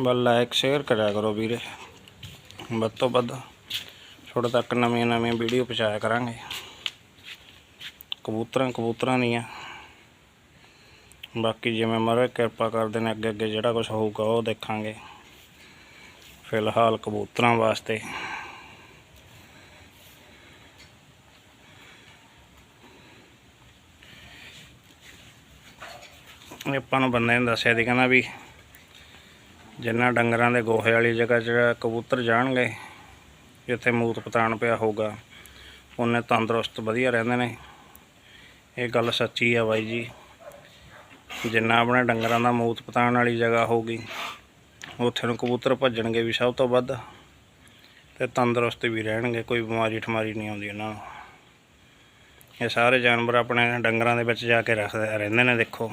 ਬਸ like share ਕਰਿਆ ਕਰੋ ਵੀਰੇ। ਵੱਧ ਤੋਂ ਵੱਧ ਤੁਹਾਡੇ ਤੱਕ ਨਵੀਆਂ ਨਵੀਆਂ ਵੀਡੀਓ ਪਹੁੰਚਾਇਆ ਕਰਾਂਗੇ। ਕਬੂਤਰਾਂ ਕਬੂਤਰਾਂ ਦੀਆਂ। ਬਾਕੀ ਜਿਵੇਂ ਮਹਾਰਾਜ ਕਿਰਪਾ ਕਰਦੇ ਨੇ, ਅੱਗੇ ਅੱਗੇ ਜਿਹੜਾ ਕੁਝ ਹੋਊਗਾ ਉਹ ਦੇਖਾਂਗੇ। ਫਿਲਹਾਲ ਕਬੂਤਰਾਂ ਵਾਸਤੇ। ਇਹ ਆਪਾਂ ਨੂੰ ਬੰਦੇ ਨੇ ਦੱਸਿਆ ਸੀ, ਕਹਿੰਦਾ ਵੀ ਜਿੰਨਾ ਡੰਗਰਾਂ ਦੇ ਗੋਹੇ ਵਾਲੀ ਜਗ੍ਹਾ 'ਚ ਕਬੂਤਰ ਜਾਣਗੇ, ਜਿੱਥੇ ਮੂਤ ਪਤਾਣ ਪਿਆ ਹੋਊਗਾ, ਉਹਨੇ ਤੰਦਰੁਸਤ ਵਧੀਆ ਰਹਿੰਦੇ ਨੇ। ਇਹ ਗੱਲ ਸੱਚੀ ਆ ਬਾਈ ਜੀ। ਜਿੰਨਾ ਆਪਣੇ ਡੰਗਰਾਂ ਦਾ ਮੂਤ ਪਤਾਣ ਵਾਲੀ ਜਗ੍ਹਾ ਹੋਊਗੀ, ਉੱਥੇ ਨੂੰ ਕਬੂਤਰ ਭੱਜਣਗੇ ਵੀ ਸਭ ਤੋਂ ਵੱਧ ਤੇ ਤੰਦਰੁਸਤ ਵੀ ਰਹਿਣਗੇ, ਕੋਈ ਬਿਮਾਰੀ ਠਮਾਰੀ ਨਹੀਂ ਆਉਂਦੀ ਉਹਨਾਂ ਨੂੰ। ਇਹ ਸਾਰੇ ਜਾਨਵਰ ਆਪਣੇ ਡੰਗਰਾਂ ਦੇ ਵਿੱਚ ਜਾ ਕੇ ਰੱਖਦੇ ਰਹਿੰਦੇ ਨੇ, ਦੇਖੋ।